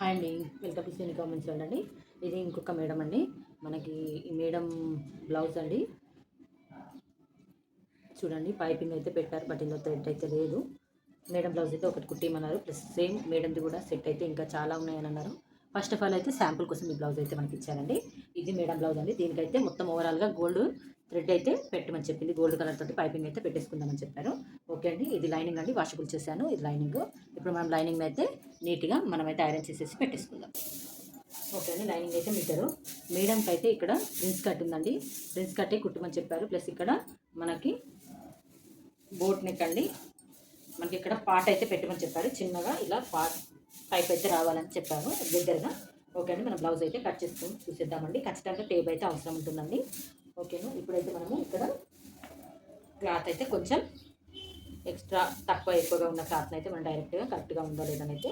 Hi అండి. Welcome to సీని comments అండి. ఇది ఇంకొక మేడం అండి. మనకి ఈ మేడం బ్లౌజ్ అండి. చూడండి పైపింగ్ అయితే పెట్టారు బట్ ఇందులో థ్రెడ్ అయితే లేదు. మేడం బ్లౌజ్ అయితే ఒకటి కుట్టిమన్నారు. ప్లస్ సేమ్ మేడంది కూడా సెట్ అయితే ఇంకా చాలా ఉన్నాయని అన్నారు. ఫస్ట్ ఆఫ్ ఆల్ అయితే శాంపుల్ కోసం ఈ బ్లౌజ్ అయితే మనకి ఇచ్చారండి. ఇది మేడం బ్లౌజ్ అండి. దీనికైతే మొత్తం ఓవరాల్గా గోల్డ్ థ్రెడ్ అయితే పెట్టమని చెప్పింది. గోల్డ్ కలర్ తోటి పైపింగ్ అయితే పెట్టేసుకుందామని చెప్పారు. ఓకే అండి. ఇది లైనింగ్ అండి. వాషబుల్ చేశాను. ఇది లైనింగ్ ఇప్పుడు మనం లైనింగ్ అయితే నీట్గా మనమైతే ఐరన్ చేసేసి పెట్టేసుకుందాం. ఓకే అండి. లైనింగ్ అయితే మీటరు మీడియంకి అయితే ఇక్కడ ప్రిన్స్ కట్ ఉందండి. ప్రిన్స్ కట్టే కుట్టమని చెప్పారు. ప్లస్ ఇక్కడ మనకి బోట్ నెక్ అండి. మనకి ఇక్కడ పాట అయితే పెట్టమని చెప్పారు. చిన్నగా ఇలా పాట్ పైప్ అయితే రావాలని చెప్పారు. దగ్గరగా. ఓకే అండి. మనం బ్లౌజ్ అయితే కట్ చేసుకొని చూసేద్దామండి. ఖచ్చితంగా టేప్ అయితే అవసరం ఉంటుందండి. ఓకేనా? ఇప్పుడైతే మనము ఇక్కడ క్లాత్ అయితే కొంచెం ఎక్స్ట్రా తక్కువ ఎక్కువగా ఉన్న క్లాత్ని అయితే మనం డైరెక్ట్గా కరెక్ట్గా ఉందో లేదని అయితే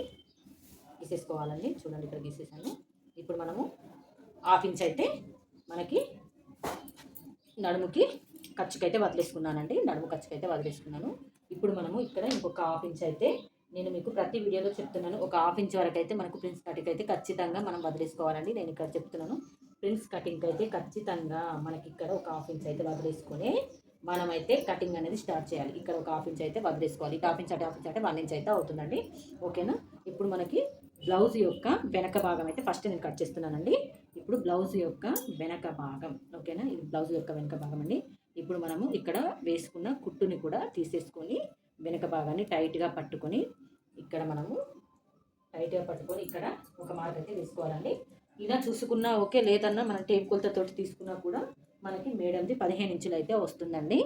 గీసేసుకోవాలండి. చూడండి ఇక్కడ గీసేసాను. ఇప్పుడు మనము హాఫ్ ఇంచ్ అయితే మనకి నడుముకి ఖర్చుకైతే వదిలేసుకున్నానండి. నడుము ఖర్చుకైతే వదిలేసుకున్నాను. ఇప్పుడు మనము ఇక్కడ ఇంకొక హాఫ్ ఇంచ్ అయితే నేను మీకు ప్రతి వీడియోలో చెప్తున్నాను. ఒక హాఫ్ ఇంచ్ వరకు అయితే మనకు ప్రిన్స్ కటింగ్ అయితే ఖచ్చితంగా మనం వదిలేసుకోవాలండి. నేను ఇక్కడ చెప్తున్నాను. ప్రిన్స్ కటింగ్ అయితే ఖచ్చితంగా మనకి ఇక్కడ ఒక హాఫ్ ఇంచ్ అయితే వదిలేసుకొని మనమైతే కటింగ్ అనేది స్టార్ట్ చేయాలి. ఇక్కడ ఒక హాఫ్ ఇంచ్ అయితే వదిలేసుకోవాలి. ఇక హాఫ్ ఇంచ్ అంటే హాఫ్ ఇంచ్ అంటే వన్ ఇంచ్ అయితే అవుతుందండి. ఓకేనా? ఇప్పుడు మనకి బ్లౌజ్ యొక్క వెనక భాగం అయితే ఫస్ట్ నేను కట్ చేస్తున్నానండి. ఇప్పుడు బ్లౌజ్ యొక్క వెనక భాగం ఓకేనా? ఇది బ్లౌజ్ యొక్క వెనక భాగం అండి. ఇప్పుడు మనము ఇక్కడ వేసుకున్న కుట్టుని కూడా తీసేసుకొని వెనక భాగాన్ని టైట్గా పట్టుకొని ఇక్కడ మనము టైట్గా పట్టుకొని ఇక్కడ ఒక మార్క్ అయితే వేసుకోవాలండి. ఇలా చూసుకున్నా ఓకే లేదన్నా మనం టేప్ కొలతతోటి తీసుకున్నా కూడా మనకి మేడంది పదిహేను ఇంచులు అయితే వస్తుందండి.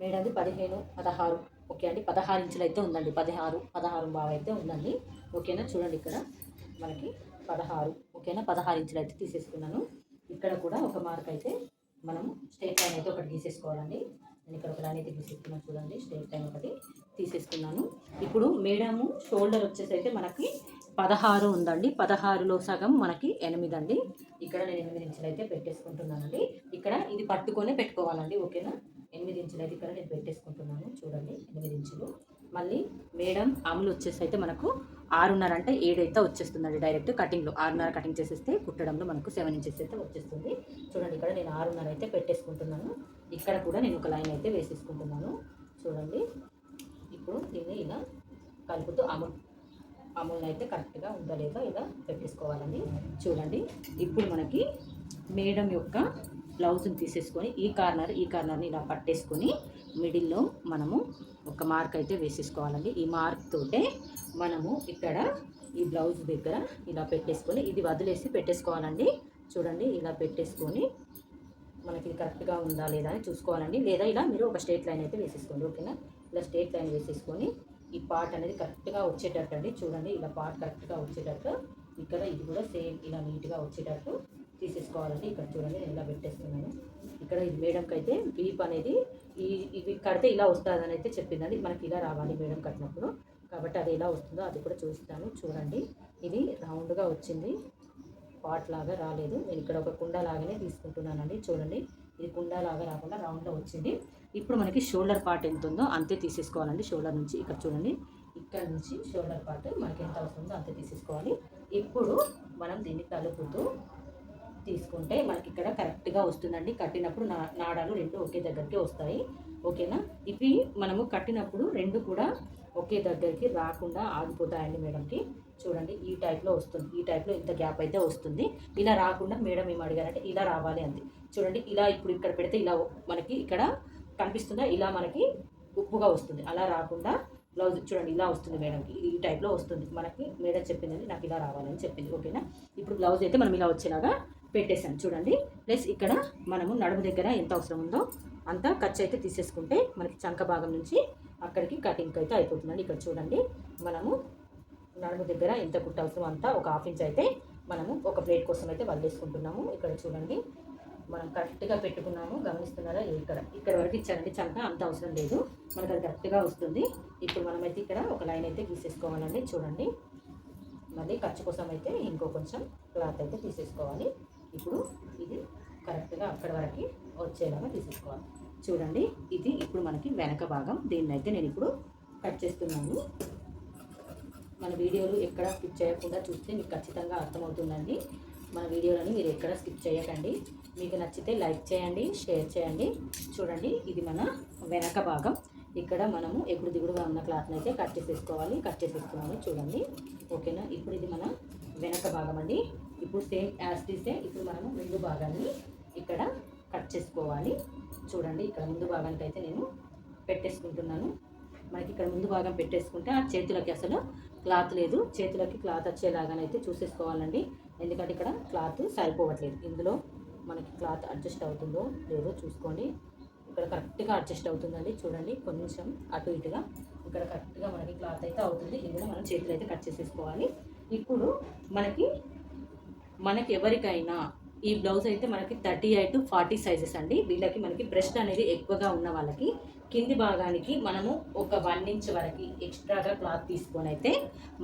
మేడంది పదిహేను పదహారు. ఓకే అండి పదహారు ఇంచులు అయితే ఉందండి. పదహారు పదహారు బావ అయితే ఉందండి. ఓకేనా? చూడండి ఇక్కడ మనకి పదహారు. ఓకేనా? పదహారు ఇంచులు అయితే తీసేసుకున్నాను. ఇక్కడ కూడా ఒక మార్క్ అయితే మనం స్టేట్ లైన్ అయితే ఒకటి తీసేసుకోవాలండి. నేను ఇక్కడ ఒక లైన్ అయితే తీసేసుకున్నాను చూడండి. స్టేట్ లైన్ ఒకటి తీసేసుకున్నాను. ఇప్పుడు మేడము షోల్డర్ వచ్చేసి అయితే మనకి పదహారు ఉందండి. పదహారులో సగం మనకి ఎనిమిది అండి ఇక్కడ నేను ఎనిమిది ఇంచులు అయితే పెట్టేసుకుంటున్నానండి. ఇక్కడ ఇది పట్టుకొని పెట్టుకోవాలండి ఓకేనా? ఎనిమిది ఇంచులు అయితే ఇక్కడ నేను పెట్టేసుకుంటున్నాను చూడండి. ఎనిమిది ఇంచులు. మళ్ళీ మేడం అమలు వచ్చేసి అయితే మనకు ఆరున్నర అంటే ఏడైతే వచ్చేస్తుందండి. డైరెక్ట్ కటింగ్లో ఆరున్నర కటింగ్ చేసేస్తే కుట్టడంలో మనకు సెవెన్ ఇంచెస్ అయితే వచ్చేస్తుంది. చూడండి ఇక్కడ నేను ఆరున్నర అయితే పెట్టేసుకుంటున్నాను. ఇక్కడ కూడా నేను ఒక లైన్ అయితే వేసేసుకుంటున్నాను. చూడండి. ఇప్పుడు దీన్ని ఇలా కలుపుతూ అమలు అమూల్ని అయితే కరెక్ట్గా ఉందా లేదా ఇలా పెట్టేసుకోవాలండి చూడండి. ఇప్పుడు మనకి మేడం యొక్క బ్లౌజ్ని తీసేసుకొని ఈ కార్నర్ ఈ కార్నర్ని ఇలా పట్టేసుకొని మిడిల్లో మనము ఒక మార్క్ అయితే వేసేసుకోవాలండి. ఈ మార్క్ తోటే మనము ఇక్కడ ఈ బ్లౌజ్ దగ్గర ఇలా పెట్టేసుకొని ఇది వదిలేసి పెట్టేసుకోవాలండి. చూడండి. ఇలా పెట్టేసుకొని మనకి ఇది కరెక్ట్గా ఉందా లేదా అని చూసుకోవాలండి. లేదా ఇలా మీరు ఒక స్ట్రేట్ లైన్ అయితే వేసేసుకోండి. ఓకేనా? ఇలా స్ట్రేట్ లైన్ వేసేసుకొని ఈ పార్ట్ అనేది కరెక్ట్గా వచ్చేటట్టు అండి. చూడండి ఇలా పార్ట్ కరెక్ట్గా వచ్చేటట్టు. ఇక్కడ ఇది కూడా సేమ్ ఇలా నీట్గా వచ్చేటట్టు తీసేసుకోవాలండి. ఇక్కడ చూడండి నేను ఇలా పెట్టేస్తున్నాను. ఇక్కడ ఇది మేడంకి అయితే వీప్ అనేది ఈ ఇవి కడితే ఇలా వస్తుందని అయితే చెప్పిందండి. మనకి ఇలా రావాలి మేడం కట్టినప్పుడు. కాబట్టి అది ఎలా వస్తుందో అది కూడా చూస్తాను చూడండి ఇది రౌండ్గా వచ్చింది. పాట్ లాగా రాలేదు. నేను ఇక్కడ ఒక కుండ లాగానే తీసుకుంటున్నానండి. చూడండి ఇది కుండ లాగా రాకుండా రౌండ్లో వచ్చింది. ఇప్పుడు మనకి షోల్డర్ పార్ట్ ఎంత ఉందో అంతే తీసేసుకోవాలండి షోల్డర్ నుంచి ఇక్కడ చూడండి. ఇక్కడ నుంచి షోల్డర్ పార్ట్ మనకి ఎంత అవుతుందో అంతే తీసేసుకోవాలి. ఇప్పుడు మనం దీన్ని కలుపుతూ తీసుకుంటే మనకి ఇక్కడ కరెక్ట్గా వస్తుందండి. కట్టినప్పుడు నా నాడాలు రెండు ఒకే దగ్గరికి వస్తాయి. ఓకేనా? ఇవి మనము కట్టినప్పుడు రెండు కూడా ఒకే దగ్గరికి రాకుండా ఆగిపోతాయండి మేడంకి. చూడండి ఈ టైప్లో వస్తుంది. ఈ టైప్లో ఇంత గ్యాప్ అయితే వస్తుంది. ఇలా రాకుండా మేడం ఏం అడిగారంటే ఇలా రావాలి అంది. చూడండి ఇలా ఇప్పుడు ఇక్కడ పెడితే ఇలా మనకి ఇక్కడ కనిపిస్తుందా? ఇలా మనకి ఉప్పుగా వస్తుంది. అలా రాకుండా బ్లౌజ్ చూడండి ఇలా వస్తుంది మేడంకి ఈ టైప్లో వస్తుంది. మనకి మేడం చెప్పిందని నాకు ఇలా రావాలని చెప్పింది. ఓకేనా? ఇప్పుడు బ్లౌజ్ అయితే మనం ఇలా వచ్చేలాగా పెట్టేసాం చూడండి. ప్లస్ ఇక్కడ మనము నడుము దగ్గర ఎంత అవసరం ఉందో అంత ఖర్చు అయితే తీసేసుకుంటే మనకి చంక భాగం నుంచి అక్కడికి కటింగ్ అయితే అయిపోతుందండి. ఇక్కడ చూడండి. మనము నడుము దగ్గర ఎంత కుట్ట అవసరం అంతా ఒక హాఫ్ ఇంచ్ అయితే మనము ఒక ప్లేట్ కోసం అయితే వదిలేసుకుంటున్నాము. ఇక్కడ చూడండి. మనం కరెక్ట్గా పెట్టుకున్నాము గమనిస్తున్నారా? ఇక్కడ ఇక్కడ వరకు ఇచ్చారండి చంక అంత అవసరం లేదు. మనకు అది కరెక్ట్గా వస్తుంది. ఇప్పుడు మనమైతే ఇక్కడ ఒక లైన్ అయితే గీసేసుకోవాలండి చూడండి. మళ్ళీ ఖర్చు కోసం అయితే ఇంకో కొంచెం క్లాత్ అయితే తీసేసుకోవాలి. ఇప్పుడు ఇది కరెక్ట్గా అక్కడ వరకు వచ్చేలాగా తీసేసుకోవాలి. చూడండి. ఇది ఇప్పుడు మనకి వెనక భాగం. దీన్ని అయితే నేను ఇప్పుడు కట్ చేస్తున్నాను. మన వీడియోలు ఎక్కడ స్కిప్ చేయకుండా చూస్తే మీకు ఖచ్చితంగా అర్థమవుతుందండి. మన వీడియోలని మీరు ఎక్కడ స్కిప్ చేయకండి. మీకు నచ్చితే లైక్ చేయండి షేర్ చేయండి. చూడండి ఇది మన వెనక భాగం. ఇక్కడ మనము ఎగుడు దిగుడుగా ఉన్న క్లాత్ని అయితే కట్ చేసేసుకోవాలి కట్ చేసేసుకోవాలి చూడండి. ఓకేనా? ఇప్పుడు ఇది మన వెనక భాగం అండి. ఇప్పుడు సేమ్ యాజ్ తీసే ఇప్పుడు మనము ముందు భాగాన్ని ఇక్కడ కట్ చేసుకోవాలి. చూడండి ఇక్కడ ముందు భాగానికి అయితే నేను పెట్టేసుకుంటున్నాను. మనకి ఇక్కడ ముందు భాగం పెట్టేసుకుంటే ఆ చేతులకి అసలు క్లాత్ లేదు. చేతులకి క్లాత్ వచ్చేలాగానైతే చూసేసుకోవాలండి. ఎందుకంటే ఇక్కడ క్లాత్ సరిపోవట్లేదు. ఇందులో మనకి క్లాత్ అడ్జస్ట్ అవుతుందో లేదో చూసుకోండి ఇక్కడ కరెక్ట్గా అడ్జస్ట్ అవుతుందండి. చూడండి కొంచెం అటు ఇటుగా ఇక్కడ కరెక్ట్గా మనకి క్లాత్ అయితే అవుతుంది. ఇందులో మనం చేతులు అయితే కట్ చేసేసుకోవాలి. ఇప్పుడు మనకి మనకి ఎవరికైనా ఈ బ్లౌజ్ అయితే మనకి థర్టీ ఎయిట్ ఫార్టీ సైజెస్ అండి. వీళ్ళకి మనకి బ్రెస్ట్ అనేది ఎక్కువగా ఉన్న వాళ్ళకి కింది భాగానికి మనము ఒక వన్ ఇంచ్ వరకు ఎక్స్ట్రాగా క్లాత్ తీసుకొని అయితే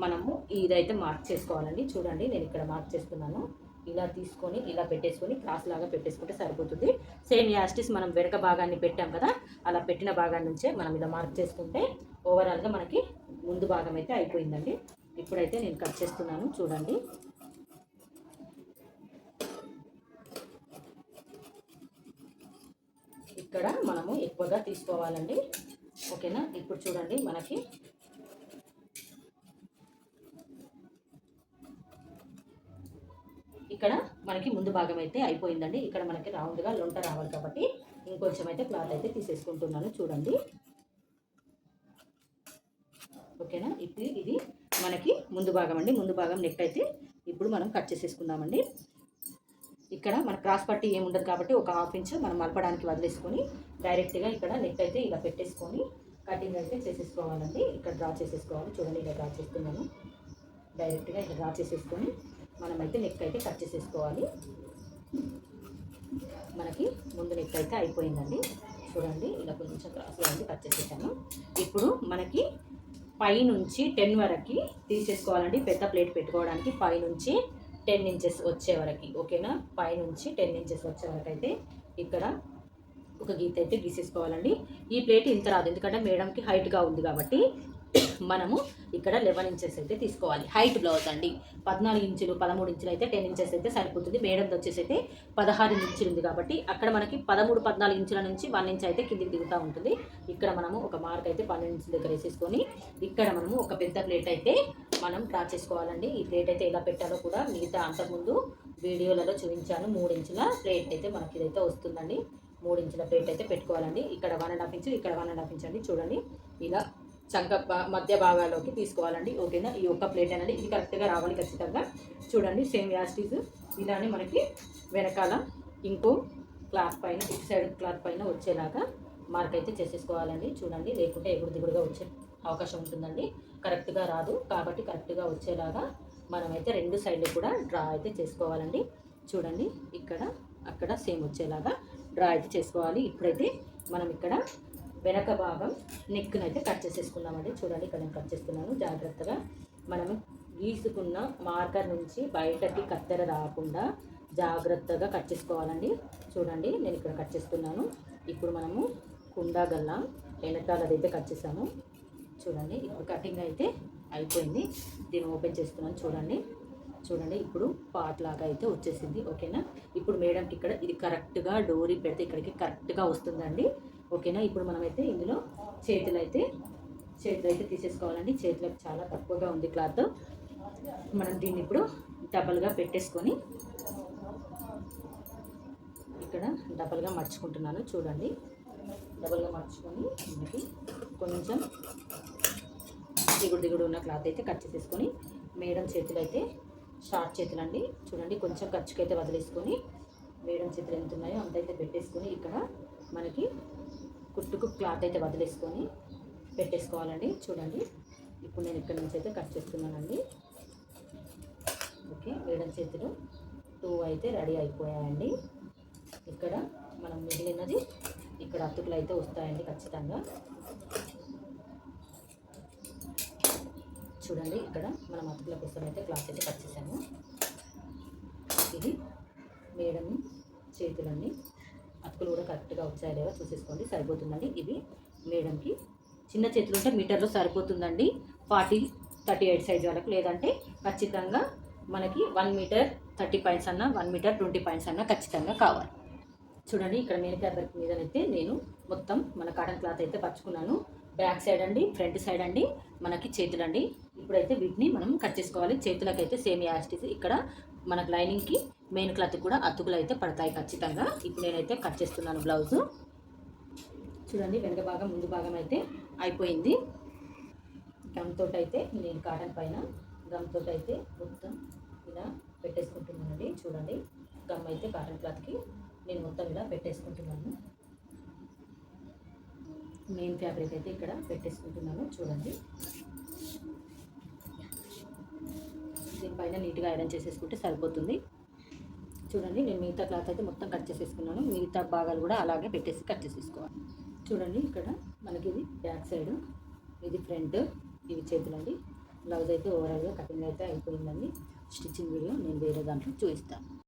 మనము ఇదైతే మార్క్ చేసుకోవాలండి. చూడండి నేను ఇక్కడ మార్క్ చేస్తున్నాను. ఇలా తీసుకొని ఇలా పెట్టేసుకొని క్రాస్ లాగా పెట్టేసుకుంటే సరిపోతుంది. సేమ్ యాస్టిస్ మనం వెనక భాగాన్ని పెట్టాం కదా అలా పెట్టిన భాగాన్ని నుంచే మనం ఇలా మార్క్ చేసుకుంటే ఓవరాల్గా మనకి ముందు భాగం అయితే అయిపోయిందండి. ఇప్పుడైతే నేను కట్ చేస్తున్నాను చూడండి. ఇక్కడ మనము ఎక్కువగా తీసుకోవాలండి. ఓకేనా? ఇప్పుడు చూడండి మనకి ఇక్కడ మనకి ముందు భాగం అయితే అయిపోయిందండి. ఇక్కడ మనకి రౌండ్గా లొంట రావాలి కాబట్టి ఇంకొంచెం అయితే క్లాత్ అయితే తీసేసుకుంటున్నాను. చూడండి. ఓకేనా? ఇప్పుడు ఇది మనకి ముందు భాగం అండి. ముందు భాగం నెక్ అయితే ఇప్పుడు మనం కట్ చేసేసుకుందామండి. ఇక్కడ మన క్రాస్ పట్టి ఏముండదు కాబట్టి ఒక హాఫ్ ఇంచ్ మనం మలపడానికి వదిలేసుకొని డైరెక్ట్గా ఇక్కడ నెక్ అయితే ఇలా పెట్టేసుకొని కటింగ్ అయితే చేసేసుకోవాలండి. ఇక్కడ డ్రా చేసేసుకోవాలి. చూడండి ఇలా డ్రా చేస్తున్నాను. డైరెక్ట్గా ఇక్కడ డ్రా చేసేసుకొని మనమైతే నెక్ అయితే కట్ చేసేసుకోవాలి. మనకి ముందు నెక్ అయితే అయిపోయిందండి. చూడండి ఇలా కొంచెం క్రాస్గా ఉంది కట్ చేసేసాను. ఇప్పుడు మనకి పైనుంచి టెన్ వరకు తీసేసుకోవాలండి. పెద్ద ప్లేట్ పెట్టుకోవడానికి పైనుంచి టెన్ ఇంచెస్ వచ్చే వరకు ఓకేనా? పైనుంచి టెన్ ఇంచెస్ వచ్చే వరకు అయితే ఇక్కడ ఒక గీత అయితే గీసేసుకోవాలండి. ఈ ప్లేట్ ఇంత రాదు. ఎందుకంటే మేడంకి హైట్గా ఉంది కాబట్టి మనము ఇక్కడ లెవెన్ ఇంచెస్ అయితే తీసుకోవాలి. హైట్ బ్లౌజ్ అండి. పద్నాలుగు ఇంచులు పదమూడు ఇంచులు అయితే టెన్ ఇంచెస్ అయితే సరిపోతుంది. మేడం వచ్చేసి అయితే పదహారు ఇంచులు ఉంది కాబట్టి అక్కడ మనకి పదమూడు పద్నాలుగు ఇంచుల నుంచి వన్ ఇంచ్ అయితే కిందికి దిగుతూ ఉంటుంది. ఇక్కడ మనము ఒక మార్క్ అయితే పన్నెండు ఇంచుల దగ్గర వేసేసుకొని ఇక్కడ మనము ఒక పెద్ద ప్లేట్ అయితే మనం డ్రా చేసుకోవాలండి. ఈ ప్లేట్ అయితే ఎలా పెట్టాలో కూడా మిగతా అంతకుముందు వీడియోలలో చూపించాను. మూడు ఇంచుల ప్లేట్ అయితే మనకి ఇదైతే వస్తుందండి. మూడు ఇంచుల ప్లేట్ అయితే పెట్టుకోవాలండి. ఇక్కడ వన్ అండ్ హాఫ్ ఇంచు ఇక్కడ వన్ అండ్ హాఫ్ ఇంచ్ అండి. చూడండి. ఇలా చంక మధ్య భాగాల్లోకి తీసుకోవాలండి. ఓకేనా? ఈ ఒక్క ప్లేట్ అనేది ఇది కరెక్ట్గా రావాలి ఖచ్చితంగా. చూడండి సేమ్ యాస్టీస్ ఇలానే మనకి వెనకాల ఇంకో క్లాత్ పైన ఇటు సైడ్ క్లాత్ పైన వచ్చేలాగా మార్క్ అయితే చేసేసుకోవాలండి. చూడండి లేకుంటే ఎగుడు దిగుడుగా వచ్చే అవకాశం ఉంటుందండి. కరెక్ట్గా రాదు. కాబట్టి కరెక్ట్గా వచ్చేలాగా మనమైతే రెండు సైడ్లు కూడా డ్రా అయితే చేసుకోవాలండి. చూడండి ఇక్కడ అక్కడ సేమ్ వచ్చేలాగా డ్రా అయితే చేసుకోవాలి. ఇప్పుడైతే మనం ఇక్కడ వెనక భాగం నెక్ను అయితే కట్ చేసేసుకున్నామండి చూడండి ఇక్కడ నేను కట్ చేస్తున్నాను. జాగ్రత్తగా మనము గీసుకున్న మార్కర్ నుంచి బయటకి కత్తెర రాకుండా జాగ్రత్తగా కట్ చేసుకోవాలండి. చూడండి నేను ఇక్కడ కట్ చేస్తున్నాను. ఇప్పుడు మనము కుండా గల్ల వెనకాలదైతే కట్ చేసాము. చూడండి ఇప్పుడు కటింగ్ అయితే అయిపోయింది. దీన్ని ఓపెన్ చేస్తున్నాను చూడండి. చూడండి ఇప్పుడు పార్ట్ లాగా అయితే వచ్చేసింది. ఓకేనా ఇప్పుడు మేడంకి ఇక్కడ ఇది కరెక్ట్గా డోరీ పెడితే ఇక్కడికి కరెక్ట్గా వస్తుందండి. ఓకేనా? ఇప్పుడు మనమైతే ఇందులో చేతులు అయితే చేతులు అయితే తీసేసుకోవాలండి. చేతులకు చాలా తక్కువగా ఉంది క్లాత్. మనం దీన్ని ఇప్పుడు డబల్గా పెట్టేసుకొని ఇక్కడ డబల్గా మర్చుకుంటున్నాను. చూడండి. డబల్గా మర్చుకొని మనకి కొంచెం దిగుడు దిగుడు ఉన్న క్లాత్ అయితే కట్ చేసేసుకొని మేడం చేతులు అయితే షార్ట్ చేతులు అండి చూడండి కొంచెం ఖర్చుకైతే వదిలేసుకొని మేడం చేతులు ఎంత ఉన్నాయో అంతైతే పెట్టేసుకొని ఇక్కడ మనకి కుట్టుకు క్లాత్ అయితే వదిలేసుకొని పెట్టేసుకోవాలండి. చూడండి. ఇప్పుడు నేను ఇక్కడ నుంచి అయితే కట్ చేస్తున్నానండి. ఓకే మేడం చేతులు టూ అయితే రెడీ అయిపోయాయండి. ఇక్కడ మనం మిగిలినది ఇక్కడ అతుకులు అయితే వస్తాయండి ఖచ్చితంగా. చూడండి ఇక్కడ మనం అతుకుల కోసం అయితే క్లాత్ అయితే కట్ చేసాము ఇది మేడం చేతులన్నీ అతుకులు కూడా కరెక్ట్గా వచ్చాయో లేవో చూసేసుకోండి. సరిపోతుందండి. ఇవి మేడంకి చిన్న చేతులు ఉంటే మీటర్లో సరిపోతుందండి. ఫార్టీ థర్టీ ఎయిట్ సైజ్ వరకు లేదంటే ఖచ్చితంగా మనకి వన్ మీటర్ థర్టీ పాయింట్స్ అన్న వన్ మీటర్ ట్వంటీ పాయింట్స్ అన్న ఖచ్చితంగా కావాలి. చూడండి ఇక్కడ మెయిన్ ఫ్యాబ్రిక్ మీదనైతే నేను మొత్తం మన కాటన్ క్లాత్ అయితే పరుచుకున్నాను. బ్యాక్ సైడ్ అండి ఫ్రంట్ సైడ్ అండి మనకి చేతులు అండి. ఇప్పుడైతే వీటిని మనం కట్ చేసుకోవాలి. చేతులకైతే సేమ్ యాస్టిస్. ఇక్కడ మనకు లైనింగ్కి మెయిన్ క్లాత్ కూడా అతుకులు అయితే పడతాయి ఖచ్చితంగా. ఇప్పుడు నేనైతే కట్ చేస్తున్నాను బ్లౌజు. చూడండి వెనక భాగం ముందు భాగం అయితే అయిపోయింది. గమ్ తోటి అయితే నేను కాటన్ పైన గమ్ తోటి అయితే మొత్తం ఇలా పెట్టేసుకుంటున్నానండి. చూడండి గమ్ అయితే కాటన్ క్లాత్కి నేను మొత్తం ఇలా పెట్టేసుకుంటున్నాను. మెయిన్ ఫ్యాబ్రిక్ అయితే ఇక్కడ పెట్టేసుకుంటున్నాను. చూడండి. దీనిపైన నీట్గా ఐరన్ చేసేసుకుంటే సరిపోతుంది. చూడండి నేను మిగతా క్లాత్ అయితే మొత్తం కట్ చేసేసుకున్నాను. మిగతా భాగాలు కూడా అలాగే పెట్టేసి కట్ చేసేసుకోవాలి. చూడండి ఇక్కడ మనకి ఇది బ్యాక్ సైడ్ ఇది ఫ్రంట్ ఇవి చేతులండి. బ్లౌజ్ అయితే ఓవరాల్గా కటింగ్ అయితే అయిపోయిందండి. స్టిచ్చింగ్ వీడియో నేను వేరే దాంట్లో చూపిస్తాను.